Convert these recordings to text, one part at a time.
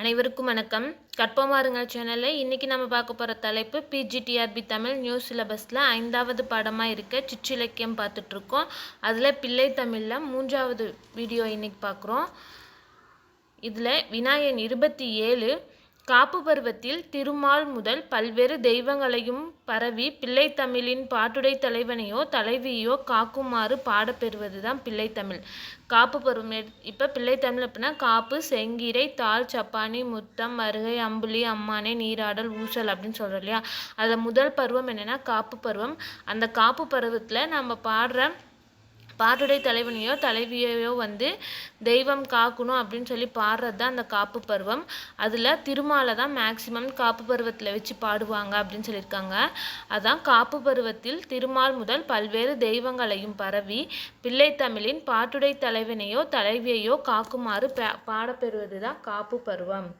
அனைவருக்கும் வணக்கம். கற்பமாருங்கள் சேனலில் இன்றைக்கி நம்ம பார்க்க போகிற தலைப்பு பிஜிடிஆர்பி தமிழ் நியூ சிலபஸில் ஐந்தாவது பாடமாக இருக்க சிற்றிலக்கியம் பார்த்துட்ருக்கோம். அதில் பிள்ளை தமிழில் மூன்றாவது வீடியோ இன்றைக்கி பார்க்குறோம். இதில் விநாயகன் இருபத்தி ஏழு காப்பு பருவத்தில் திருமால் முதல் பல்வேறு தெய்வங்களையும் பரவி பிள்ளைத்தமிழின் பாட்டுடை தலைவனையோ தலைவியோ காக்குமாறு பாடப்பெறுவது தான் பிள்ளைத்தமிழ் காப்பு பருவம் இப்போ பிள்ளைத்தமிழ் அப்படின்னா காப்பு செங்கீரை தாள் சப்பானி முத்தம் மருகை அம்புலி அம்மானே நீராடல் ஊசல் அப்படின்னு சொல்கிறோம் இல்லையா? அதில் முதல் பருவம் என்னென்னா காப்பு பருவம். அந்த காப்பு பருவத்தில் நம்ம பாடுற பாட்டுடை தலைவனையோ தலைவியையோ வந்து தெய்வம் காக்கணும் அப்படின்னு சொல்லி பாடுறது தான் அந்த காப்பு பருவம். அதில் திருமாலை தான் மேக்சிமம் காப்பு பருவத்தில் வச்சு பாடுவாங்க அப்படின்னு சொல்லியிருக்காங்க. அதான் காப்பு பருவத்தில் திருமால் முதல் பல்வேறு தெய்வங்களையும் பரவி பிள்ளை தமிழின் பாட்டுடை தலைவனையோ தலைவியையோ காக்குமாறு பாடப்பெறுவது தான் காப்பு பருவம்.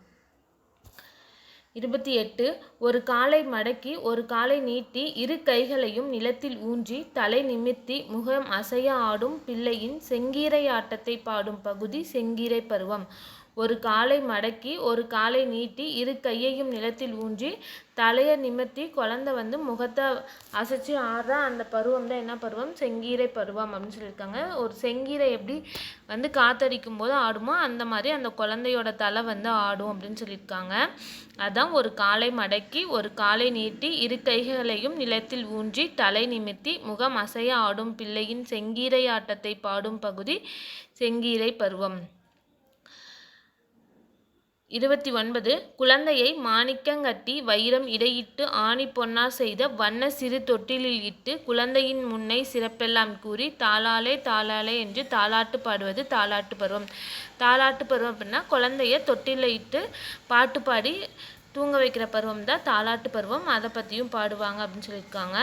இருபத்தி எட்டு ஒரு காலை மடக்கி ஒரு காலை நீட்டி இரு கைகளையும் நிலத்தில் ஊன்றி தலை நிமிர்த்தி முகம் அசைய ஆடும் பிள்ளையின் செங்கீரை ஆட்டத்தை பாடும் பகுதி செங்கீரை பருவம். ஒரு காலை மடக்கி ஒரு காலை நீட்டி இரு கையையும் நிலத்தில் ஊன்றி தலையை நிமித்தி குழந்தை வந்து முகத்தை அசைச்சு ஆடுற அந்த பருவம் தான் என்ன பருவம்? செங்கீரை பருவம் அப்படின்னு சொல்லியிருக்காங்க. ஒரு செங்கீரை எப்படி வந்து காத்தடிக்கும் போது ஆடுமோ அந்த மாதிரி அந்த குழந்தையோட தலை வந்து ஆடும் அப்படின்னு சொல்லியிருக்காங்க. அதான் ஒரு காலை மடக்கி ஒரு காலை நீட்டி இரு கைகளையும் நிலத்தில் ஊன்றி தலை நிமிர்த்தி முகம் அசைய ஆடும் பிள்ளையின் செங்கீரை ஆட்டத்தை பாடும் பகுதி செங்கீரை பருவம். இருபத்தி ஒன்பது குழந்தையை மாணிக்கங்கட்டி வைரம் இடையிட்டு ஆணி பொன்னார் செய்த வண்ண சிறு தொட்டிலில் இட்டு குழந்தையின் முன்னை சிறப்பெல்லாம் கூறி தாளாலே தாளாலே என்று தாளாட்டு பாடுவது தாளாட்டு பருவம். தாளாட்டு பருவம் அப்படின்னா குழந்தைய தொட்டிலில் இட்டு பாட்டு பாடி தூங்க வைக்கிற பருவம் தான் தாளாட்டு பருவம். அதை பற்றியும் பாடுவாங்க அப்படின்னு சொல்லியிருக்காங்க.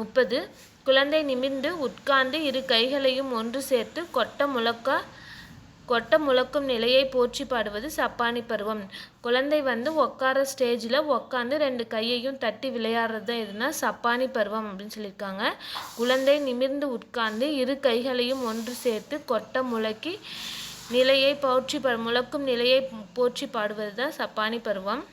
முப்பது குழந்தை நிமிர்ந்து உட்கார்ந்து இரு கைகளையும் ஒன்று சேர்த்து கொட்ட முழக்க கொட்டை முழக்கும் நிலையை போற்றி பாடுவது சப்பானி பருவம். குழந்தை வந்து உட்கார ஸ்டேஜில் உட்காந்து ரெண்டு கையையும் தட்டி விளையாடுறது தான் எதுனா சப்பானி பருவம் அப்படின்னு சொல்லியிருக்காங்க. குழந்தை நிமிர்ந்து உட்கார்ந்து இரு கைகளையும் ஒன்று சேர்த்து கொட்டை முழக்கி நிலையை போற்றி முழக்கும் நிலையை போற்றி பாடுவது தான் சப்பானி பருவம்.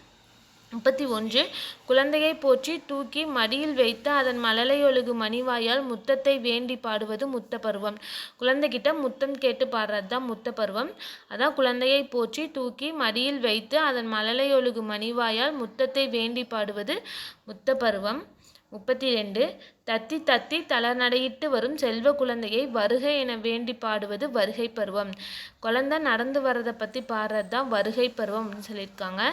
முப்பத்தி ஒன்று குழந்தையை போற்றி தூக்கி மடியில் வைத்து அதன் மழலையொழுகு மணிவாயால் முத்தத்தை வேண்டி பாடுவது முத்த பருவம் குழந்தைகிட்ட முத்தம் கேட்டு பாடுறது தான் முத்த பருவம் அதான் குழந்தையை போற்றி தூக்கி மடியில் வைத்து அதன் மழலையொழுகு மணிவாயால் முத்தத்தை வேண்டி பாடுவது முத்த பருவம் முப்பத்தி ரெண்டு தத்தி தத்தி தளர்நடையிட்டு வரும் செல்வ குழந்தையை வருகை என வேண்டி பாடுவது வருகை பருவம். குழந்தை நடந்து வர்றதை பற்றி பாடுறது தான் வருகை பருவம் அப்படின்னு சொல்லியிருக்காங்க.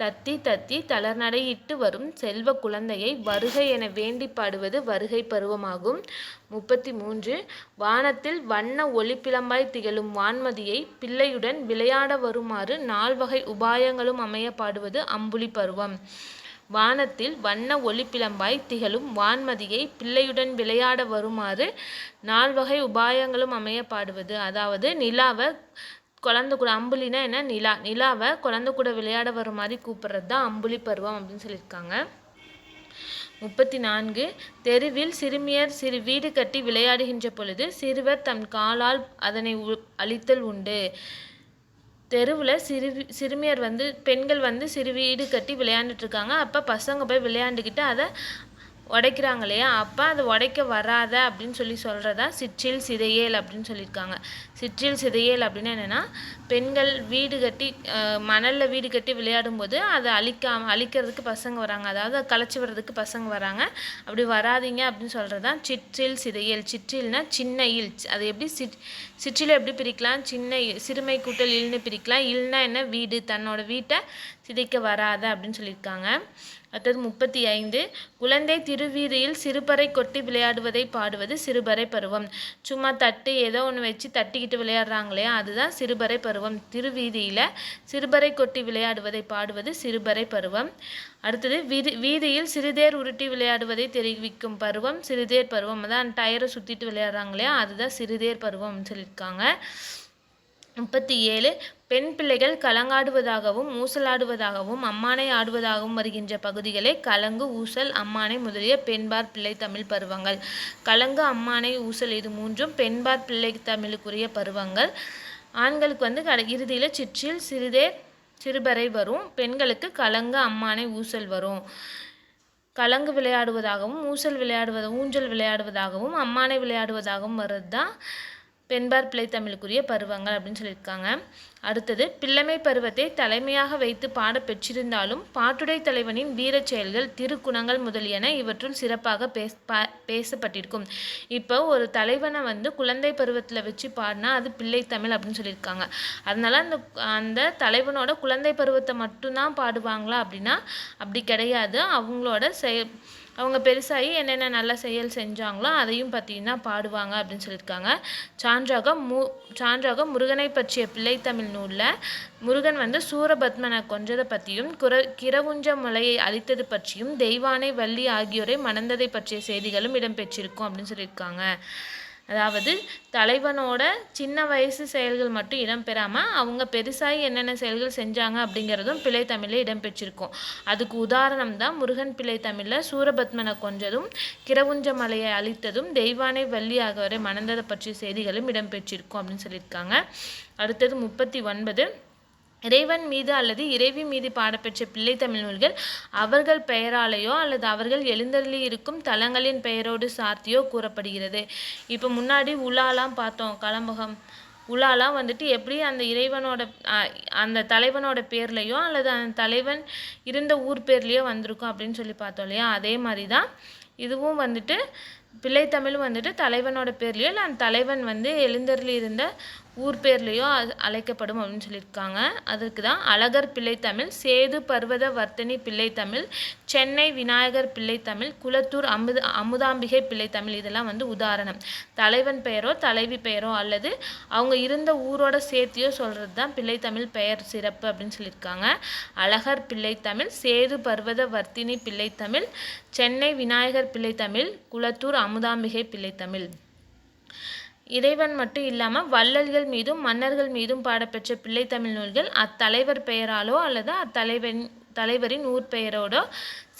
தத்தி தத்தி தளர்நடையிட்டு வரும் செல்வ குழந்தையை வருகை என வேண்டி பாடுவது வருகை பருவமாகும். முப்பத்தி மூன்று வானத்தில் வண்ண ஒளிப்பிளம்பாய் திகழும் வான்மதியை பிள்ளையுடன் விளையாட வருமாறு நால்வகை உபாயங்களும் அமைய பாடுவது அம்புலி பருவம். வானத்தில் வண்ண ஒளிப்பிளம்பாய் திகழும் வான்மதியை பிள்ளையுடன் விளையாட வருமாறு நால்வகை உபாயங்களும் அமைய பாடுவது அதாவது நிலாவை குழந்த கூட அம்புலினா என்ன? நிலா. நிலாவை குழந்த கூட விளையாட வர மாதிரி கூப்பிட்றது தான் அம்புலி பருவம் அப்படின்னு சொல்லியிருக்காங்க. முப்பத்தி நான்கு தெருவில் சிறுமியர் சிறு வீடு கட்டி விளையாடுகின்ற பொழுது சிறுவர் தம் காலால் அதனை அழித்தல் உண்டு. தெருவில் சிறு சிறுமியர் வந்து பெண்கள் வந்து சிறு வீடு கட்டி விளையாண்டுட்டு இருக்காங்க. அப்போ பசங்க போய் விளையாண்டுக்கிட்டு அதை உடைக்கிறாங்க இல்லையா அப்போ அதை உடைக்க வராத அப்படின்னு சொல்லி சொல்கிறதா சிற்றில் சிதையேல் அப்படின்னு சொல்லியிருக்காங்க. சிற்றில் சிதையேல் அப்படின்னா என்னென்னா பெண்கள் வீடு கட்டி மணலில் வீடு கட்டி விளையாடும்போது அதை அழிக்காம அழிக்கிறதுக்கு பசங்க வராங்க. அதாவது களைச்சி வர்றதுக்கு பசங்க வராங்க. அப்படி வராதிங்க அப்படின்னு சொல்கிறது தான் சிற்றில் சிதையல். சிற்றில்னா சின்ன இல். அது எப்படி சிற் சிற்றில் எப்படி பிரிக்கலாம்? சின்ன சிறுமை கூட்டல் இல்னு பிரிக்கலாம். இல்னா என்ன? வீடு. தன்னோட வீட்டை சிதைக்க வராத அப்படின்னு சொல்லியிருக்காங்க. அடுத்தது முப்பத்தி ஐந்து குழந்தை திருவீதியில் சிறுபறை கொட்டி விளையாடுவதை பாடுவது சிறுபறை பருவம். சும்மா தட்டு ஏதோ ஒன்று வச்சு தட்டிக்கிட்டு விளையாடுறாங்களே அதுதான் சிறுபறை பருவம். திருவீதியில் சிறுபறை கொட்டி விளையாடுவதை பாடுவது சிறுபறை பருவம். அடுத்தது வீதி வீதியில் சிறுதேர் உருட்டி விளையாடுவதை தெரிவிக்கும் பருவம் சிறுதேர் பருவம். அதான் டயரை சுற்றிட்டு விளையாடுறாங்களே அதுதான் சிறுதேர் பருவம்னு சொல்லியிருக்காங்க. முப்பத்தி ஏழு பெண் பிள்ளைகள் கலங்காடுவதாகவும் ஊசலாடுவதாகவும் அம்மானை ஆடுவதாகவும் வருகின்ற பகுதிகளை கலங்கு ஊசல் அம்மானை முதலிய பெண்பார் பிள்ளை தமிழ் பருவங்கள். கலங்கு அம்மானை ஊசல் இது மூன்றும் பெண்பார் பிள்ளை தமிழுக்குரிய பருவங்கள். ஆண்களுக்கு வந்து கடை இறுதியில் சிற்றில் சிறிதே சிறுபறை வரும். பெண்களுக்கு கலங்கு அம்மானை ஊசல் வரும். கலங்கு விளையாடுவதாகவும் ஊசல் விளையாடுவது ஊஞ்சல் விளையாடுவதாகவும் அம்மானை விளையாடுவதாகவும் வர்றது தான் பெண்பார் பிள்ளைத்தமிழுக்குரிய பருவங்கள் அப்படின்னு சொல்லியிருக்காங்க. அடுத்தது பிள்ளைமை பருவத்தை தலைமையாக வைத்து பாட பெற்றிருந்தாலும் பாட்டுடை தலைவனின் வீரச் செயல்கள் திருக்குணங்கள் முதலியன இவற்றுள் சிறப்பாக பேச பா- பேசப்பட்டிருக்கும். இப்போ ஒரு தலைவனை வந்து குழந்தை பருவத்தில் வச்சு பாடினா அது பிள்ளைத்தமிழ் அப்படின்னு சொல்லியிருக்காங்க. அதனால அந்த அந்த தலைவனோட குழந்தை பருவத்தை மட்டும்தான் பாடுவாங்களா அப்படின்னா அப்படி கிடையாது. அவங்களோட செ அவங்க பெருசாகி என்னென்ன நல்ல செயல் செஞ்சாங்களோ அதையும் பார்த்தீங்கன்னா பாடுவாங்க அப்படின்னு சொல்லியிருக்காங்க. சான்றாக மு சான்றாக முருகனை பற்றிய பிள்ளைத்தமிழ் நூலில் முருகன் வந்து சூரபத்மனை கொன்றதை பற்றியும் குர கிரவுஞ்ச மலையை அழித்தது பற்றியும் தெய்வானை வள்ளி ஆகியோரை மணந்ததை பற்றிய செய்திகளும் இடம்பெற்றிருக்கும் அப்படின்னு சொல்லியிருக்காங்க. அதாவது தலைவனோட சின்ன வயசு செயல்கள் மட்டும் இடம்பெறாமல் அவங்க பெருசாகி என்னென்ன செயல்கள் செஞ்சாங்க அப்படிங்கிறதும் பிழை தமிழில் இடம்பெற்றிருக்கும். அதுக்கு உதாரணம் தான் முருகன் பிள்ளை தமிழில் சூரபத்மனை கொன்றதும் கிரவுஞ்ச மலையை அழித்ததும் தெய்வானை வள்ளி ஆகியோரை மணந்ததை பற்றிய செய்திகளும் இடம்பெற்றிருக்கும் அப்படின்னு சொல்லியிருக்காங்க. அடுத்தது முப்பத்தி ஒன்பது. இறைவன் மீது அல்லது இறைவி மீது பாடப்பெற்ற பிள்ளைத்தமிழ் நூல்கள் அவர்கள் பெயராலேயோ அல்லது அவர்கள் எழுந்தருளி இருக்கும் தலங்களின் பெயரோடு சார்த்தியோ கூறப்படுகிறது. இப்போ முன்னாடி உலாலாம் பார்த்தோம் கலம்பகம். உலாலாம் வந்துட்டு எப்படி அந்த இறைவனோட அந்த தலைவனோட பேர்லையோ அல்லது அந்த தலைவன் இருந்த ஊர் பேர்லேயோ வந்திருக்கும் அப்படின்னு சொல்லி பார்த்தோம் இல்லையா? அதே மாதிரி தான் இதுவும் வந்துட்டு பிள்ளைத்தமிழும் வந்துட்டு தலைவனோட பேர்லேயோ இல்லை அந்த தலைவன் வந்து எழுந்தருளி இருந்த ஊர் பேர்லேயோ அது அழைக்கப்படும் அப்படின்னு சொல்லியிருக்காங்க. அதுக்கு தான் அழகர் பிள்ளைத்தமிழ் சேது பர்வத வர்த்தனி பிள்ளைத்தமிழ் சென்னை விநாயகர் பிள்ளைத்தமிழ் குளத்தூர் அமுத அமுதாம்பிகை பிள்ளைத்தமிழ் இதெல்லாம் வந்து உதாரணம். தலைவன் பெயரோ தலைவி பெயரோ அல்லது அவங்க இருந்த ஊரோட சேர்த்தியோ சொல்கிறது தான் பிள்ளைத்தமிழ் பெயர் சிறப்பு அப்படின்னு சொல்லியிருக்காங்க. அழகர் பிள்ளைத்தமிழ் சேது பர்வத வர்த்தினி பிள்ளைத்தமிழ் சென்னை விநாயகர் பிள்ளைத்தமிழ் குளத்தூர் அமுதாம்பிகை பிள்ளைத்தமிழ் இறைவன் மட்டும் இல்லாமல் வள்ளல்கள் மீதும் மன்னர்கள் மீதும் பாடப்பெற்ற பிள்ளைத்தமிழ் நூல்கள் அத்தலைவர் பெயராலோ அல்லது அத்தலைவன் தலைவரின் ஊர் பெயரோடோ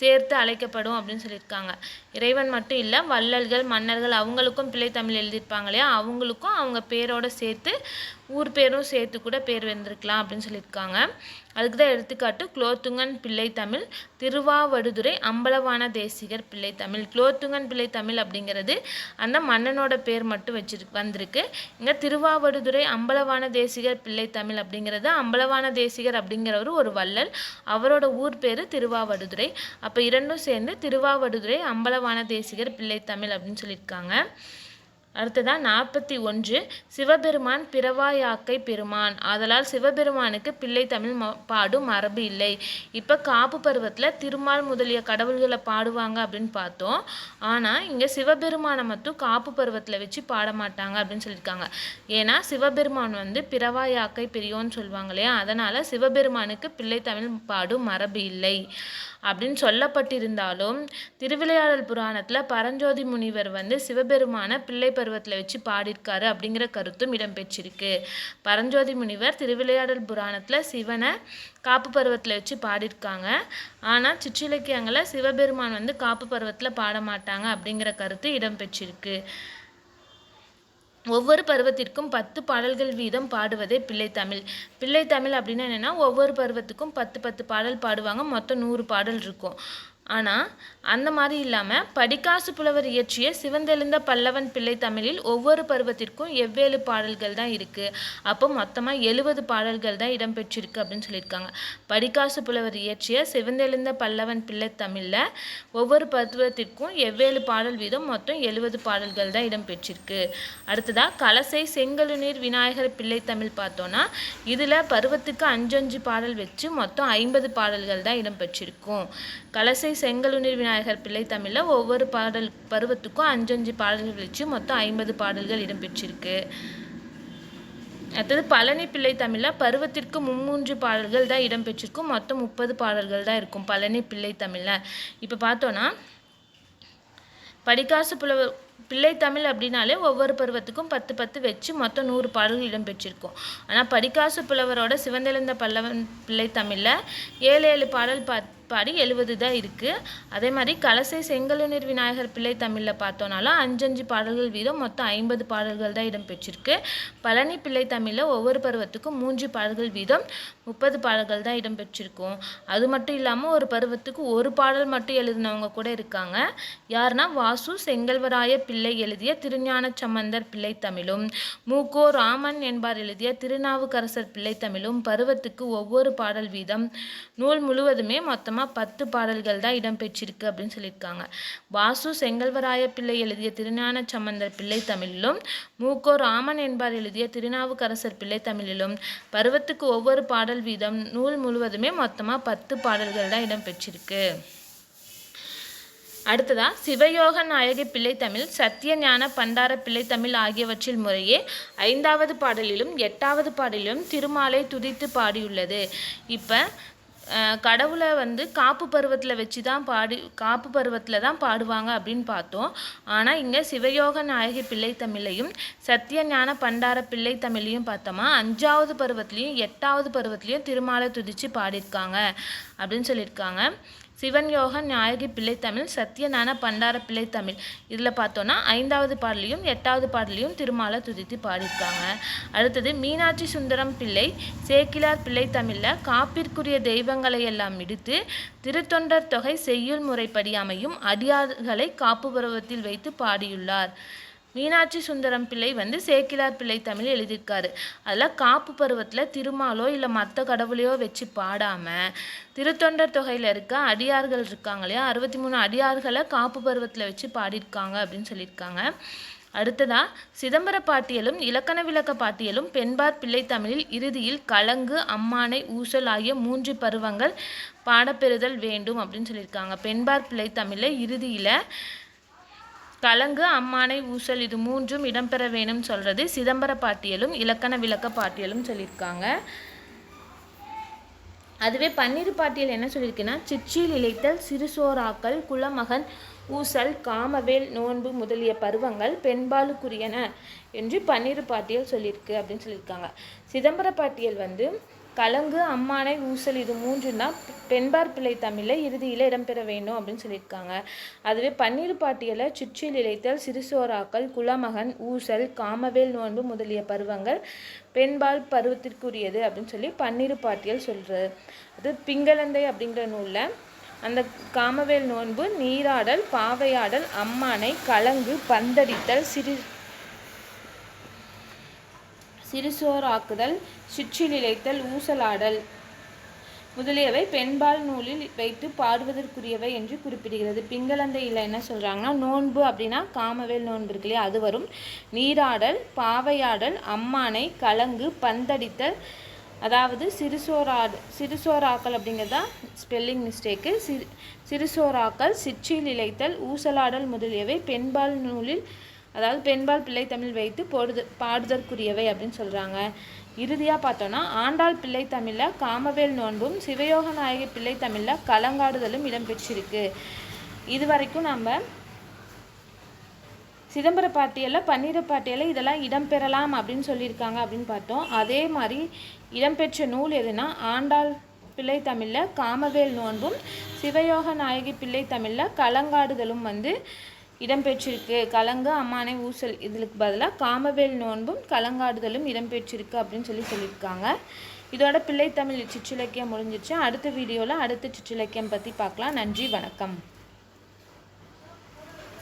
சேர்த்து அழைக்கப்படும் அப்படின்னு சொல்லியிருக்காங்க. இறைவன் மட்டும் இல்லை வள்ளல்கள் மன்னர்கள் அவங்களுக்கும் பிள்ளைத்தமிழ் எழுதியிருப்பாங்க இல்லையா? அவங்களுக்கும் அவங்க பேரோட சேர்த்து ஊர் பேரும் சேர்த்து கூட பேர் வந்திருக்கலாம் அப்படின்னு சொல்லியிருக்காங்க. அதுக்கு தான் எடுத்துக்காட்டு குலோத்துங்கன் பிள்ளை தமிழ் திருவாவடுதுறை அம்பலவான தேசிகர் பிள்ளை தமிழ். குலோத்துங்கன் பிள்ளை தமிழ் அப்படிங்கிறது அந்த மன்னனோட பேர் மட்டும் வச்சிரு வந்திருக்கு. இங்கே திருவாவடுதுறை அம்பலவான தேசிகர் பிள்ளை தமிழ் அப்படிங்கிறது அம்பலவான தேசிகர் அப்படிங்கிறவர் ஒரு வள்ளல். அவரோட ஊர் பேர் திருவாவடுதுறை. அப்போ இரண்டும் சேர்ந்து திருவாவடுதுறை அம்பலவான தேசிகர் பிள்ளை தமிழ் அப்படின்னு சொல்லியிருக்காங்க. அடுத்ததான் நாற்பத்தி ஒன்று சிவபெருமான் பிறவாயாக்கை பெருமான். ஆதலால் சிவபெருமானுக்கு பிள்ளை தமிழ் ம பாடும் மரபு இல்லை. இப்போ காப்பு பருவத்தில் திருமால் முதலிய கடவுள்களை பாடுவாங்க அப்படின்னு பார்த்தோம். ஆனால் இங்கே சிவபெருமானை மட்டும் காப்பு பருவத்தில் வச்சு பாட மாட்டாங்க அப்படின்னு சொல்லியிருக்காங்க. ஏன்னா சிவபெருமான் வந்து பிறவாயாக்கை பெரியோன்னு சொல்லுவாங்க இல்லையா? அதனால் சிவபெருமானுக்கு பிள்ளை தமிழ் பாடும் மரபு இல்லை. அப்படின்னு சொல்லப்பட்டிருந்தாலும் திருவிளையாடல் புராணத்தில் பரஞ்சோதி முனிவர் வந்து சிவபெருமான பிள்ளை பருவத்தில் வச்சு பாடியிருக்காரு அப்படிங்கிற கருத்தும் இடம்பெற்றிருக்கு. பரஞ்சோதி முனிவர் திருவிளையாடல் புராணத்தில் சிவனை காப்பு பருவத்தில் வச்சு பாடியிருக்காங்க. ஆனால் சிற்றிலக்கியங்களில் சிவபெருமான் வந்து காப்பு பருவத்தில் பாட மாட்டாங்க அப்படிங்கிற கருத்து இடம்பெற்றிருக்கு. ஒவ்வொரு பருவத்திற்கும் பத்து பாடல்கள் வீதம் பாடுவதே பிள்ளைத்தமிழ் பிள்ளைத்தமிழ் அப்படின்னா என்னென்னா ஒவ்வொரு பருவத்துக்கும் பத்து பத்து பாடல் பாடுவாங்க. மொத்தம் நூறு பாடல் இருக்கும். ஆனால் அந்த மாதிரி இல்லாமல் படிக்காசு புலவர் இயற்றிய சிவந்தெழுந்த பல்லவன் பிள்ளை தமிழில் ஒவ்வொரு பருவத்திற்கும் எவ்வேறு பாடல்கள் தான் இருக்குது அப்போ மொத்தமாக எழுபது பாடல்கள் தான் இடம்பெற்றிருக்கு அப்படின்னு சொல்லியிருக்காங்க. படிக்காசு புலவர் இயற்றிய சிவந்தெழுந்த பல்லவன் பிள்ளை தமிழில் ஒவ்வொரு பருவத்திற்கும் எவ்வேறு பாடல் வீதம்? மொத்தம் எழுபது பாடல்கள் தான் இடம்பெற்றிருக்கு. அடுத்ததாக கலசை செங்கழுநீர் விநாயகர் பிள்ளை தமிழ் பார்த்தோன்னா இதில் பருவத்துக்கு அஞ்சஞ்சு பாடல் வச்சு மொத்தம் ஐம்பது பாடல்கள் தான் இடம்பெற்றிருக்கும். கலசை செங்கலுநீர் விநாயகர் பிள்ளை தமிழில் ஒவ்வொரு பாடல் பருவத்துக்கும் அஞ்சஞ்சு பாடல்கள் வச்சு மொத்தம் ஐம்பது பாடல்கள் இடம்பெற்றிருக்கு. அடுத்தது பழனி பிள்ளை தமிழில் பருவத்திற்கு மும்மூன்று பாடல்கள் தான் இடம்பெற்றிருக்கும். மொத்தம் முப்பது பாடல்கள் தான் இருக்கும் பழனி பிள்ளை தமிழில். இப்போ பார்த்தோன்னா படிக்காசு புலவர் பிள்ளை தமிழ் அப்படின்னாலே ஒவ்வொரு பருவத்துக்கும் பத்து பத்து வச்சு மொத்தம் நூறு பாடல்கள் இடம்பெற்றிருக்கும். ஆனால் படிக்காசு புலவரோட சிவந்தெழுந்த பல்லவன் பிள்ளை தமிழில் ஏழு ஏழு பாடல் பா பாடி எழுபது தான் இருக்குது அதே மாதிரி கலசை செங்கலுநீர் விநாயகர் பிள்ளை தமிழில் பார்த்தோம்னாலும் அஞ்சஞ்சு பாடல்கள் வீதம் மொத்தம் ஐம்பது பாடல்கள் தான் இடம்பெற்றிருக்கு பழனி பிள்ளை தமிழில் ஒவ்வொரு பருவத்துக்கும் மூன்று பாடல்கள் வீதம் முப்பது பாடல்கள் தான் இடம்பெற்றிருக்கும் அது மட்டும் இல்லாமல் ஒரு பருவத்துக்கு ஒரு பாடல் மட்டும் எழுதினவங்க கூட இருக்காங்க. யாருன்னா வாசு செங்கல்வராய பிள்ளை எழுதிய திருஞான சம்பந்தர் பிள்ளை தமிழும் மூகோ ராமன் என்பார் எழுதிய திருநாவுக்கரசர் பிள்ளை தமிழும் பருவத்துக்கு ஒவ்வொரு பாடல் வீதம் நூல் முழுவதுமே மொத்தமாக மொத்தமாக பத்து பாடல்கள் தான் இடம்பெற்றிருக்கு அப்படின்னு சொல்லியிருக்காங்க. வாசு செங்கல்வராய பிள்ளை எழுதிய திருஞான சம்பந்தர் பிள்ளை தமிழிலும் மூக்கோ ராமன் என்பார் எழுதிய திருநாவுக்கரசர் பிள்ளை தமிழிலும் பருவத்துக்கு ஒவ்வொரு பாடல் வீதம் நூல் முழுவதுமே மொத்தமாக பத்து பாடல்கள் தான் இடம்பெற்றிருக்கு அடுத்ததா சிவயோக நாயகி பிள்ளை தமிழ் சத்தியஞான பண்டார பிள்ளை தமிழ் ஆகியவற்றில் முறையே ஐந்தாவது பாடலிலும் எட்டாவது பாடலிலும் திருமாலை துதித்து பாடியுள்ளது. இப்போ கடவுளை வந்து காப்பு பருவத்தில் வச்சு தான் பாடி காப்பு பருவத்தில் தான் பாடுவாங்க அப்படின்னு பார்த்தோம். ஆனால் இங்கே சிவயோக நாயகி பிள்ளை தமிழையும் சத்தியஞான பண்டார பிள்ளை தமிழையும் பார்த்தோமா அஞ்சாவது பருவத்துலேயும் எட்டாவது பருவத்துலேயும் திருமாலை துதித்து பாடியிருக்காங்க அப்படின்னு சொல்லியிருக்காங்க. சிவன் யோக நாயகி பிள்ளைத்தமிழ் சத்யநான பண்டார பிள்ளைத்தமிழ் இதில் பார்த்தோன்னா ஐந்தாவது பாடலையும் எட்டாவது பாடலையும் திருமாலை துதித்து பாடியிருக்காங்க. அடுத்தது மீனாட்சி சுந்தரம் பிள்ளை சேக்கிலார் பிள்ளைத்தமிழில் காப்பிற்குரிய தெய்வங்களை எல்லாம் இடித்து திருத்தொண்டர் தொகை செய்யுள் முறைப்படி அமையும் அடியார்களை காப்பு பருவத்தில் வைத்து பாடியுள்ளார். மீனாட்சி சுந்தரம் பிள்ளை வந்து சேக்கிலார் பிள்ளை தமிழ் எழுதியிருக்காரு. அதில் காப்பு பருவத்தில் திருமாலோ இல்லை மற்ற கடவுளையோ வச்சு பாடாமல் திருத்தொண்டர் தொகையில் இருக்க அடியார்கள் இருக்காங்க இல்லையா? அறுபத்தி மூணு அடியார்களை காப்பு பருவத்தில் வச்சு பாடியிருக்காங்க அப்படின்னு சொல்லியிருக்காங்க. அடுத்ததா சிதம்பர பாட்டியலும் இலக்கண விளக்க பாட்டியலும் பெண்பார் பிள்ளை தமிழில் இறுதியில் கலங்கு அம்மானை ஊசல் ஆகிய மூன்று பருவங்கள் பாடப்பெறுதல் வேண்டும் அப்படின்னு சொல்லியிருக்காங்க. பெண்பார் பிள்ளை தமிழில் இறுதியில் கலங்கு அம்மானை ஊசல் இது மூன்றும் இடம்பெற வேணும்னு சொல்கிறது சிதம்பர பாட்டியலும் இலக்கண விளக்க பாட்டியலும் சொல்லியிருக்காங்க. அதுவே பன்னீர் பாட்டியல் என்ன சொல்லியிருக்குன்னா சிச்சியில் இழைத்தல் சிறுசோராக்கள் குலமகன் ஊசல் காமவேல் நோன்பு முதலிய பருவங்கள் பெண்பாலுக்குரியன என்று பன்னீர் பாட்டியல் சொல்லியிருக்கு அப்படின்னு சொல்லியிருக்காங்க. சிதம்பர பாட்டியல் வந்து கலங்கு அம்மானை ஊசல் இது மூன்றும் தான் பெண்பார் பிள்ளை தமிழில் இறுதியில் இடம்பெற வேண்டும் அப்படின்னு சொல்லியிருக்காங்க. அதுவே பன்னீர் பாட்டியலை சுற்றில் இழைத்தல் சிறுசோராக்கள் குலமகன் ஊசல் காமவேல் நோன்பு முதலிய பருவங்கள் பெண்பால் பருவத்திற்குரியது அப்படின்னு சொல்லி பன்னீர் பாட்டியல் சொல்கிறது அது பிங்களந்தை அப்படிங்கிற நூலில் அந்த காமவேல் நோன்பு நீராடல் பாவையாடல் அம்மானை கலங்கு பந்தடித்தல் சிறு சிறுசோராக்குதல் சுற்றிலிழைத்தல் ஊசலாடல். முதலியவை பெண்பால் நூலில் வைத்து பாடுவதற்குரியவை என்று குறிப்பிடுகிறது. பிங்களந்தையில் என்ன சொல்கிறாங்கன்னா நோன்பு அப்படின்னா காமவேல் நோன்பு இருக்கு இல்லையா? அது வரும். நீராடல் பாவையாடல் அம்மானை கலங்கு பந்தடித்தல். அதாவது சிறுசோராடு சிறுசோராக்கள் அப்படிங்கிறதா ஸ்பெல்லிங் மிஸ்டேக்கு. சிறு சிறுசோராக்கள் சிற்றில் இழைத்தல் ஊசலாடல் முதலியவை பெண்பால் நூலில் அதாவது பெண்பால் பிள்ளை தமிழ் வைத்து போடுது பாடுதற்குரியவை அப்படின்னு சொல்கிறாங்க இறுதியாக பார்த்தோன்னா ஆண்டாள் பிள்ளை தமிழில் காமவேல் நோன்பும் சிவயோக நாயகி பிள்ளை தமிழில் கலங்காடுதலும் இடம்பெற்றிருக்கு. இது வரைக்கும் நம்ம சிதம்பர பாட்டியலில் பன்னீர பாட்டியலில் இதெல்லாம் இடம்பெறலாம் அப்படின்னு சொல்லியிருக்காங்க அப்படின்னு பார்த்தோம். அதே மாதிரி இடம்பெற்ற நூல் எதுனா ஆண்டாள் பிள்ளை தமிழில் காமவேல் நோன்பும் சிவயோக நாயகி பிள்ளை தமிழில் கலங்காடுதலும் வந்து இடம்பெற்றிருக்கு. கலங்க அம்மானை ஊசல். இதுக்கு பதிலாக காமவேல் நோன்பும் கலங்காடுதலும் இடம்பெற்றிருக்கு அப்படின்னு சொல்லி சொல்லியிருக்காங்க. இதோட பிள்ளைத்தமிழ் சிற்றிலக்கியம் முடிஞ்சிச்சு. அடுத்த வீடியோவில் அடுத்த சிற்றிலக்கியம் பற்றி பார்க்கலாம். நன்றி வணக்கம்.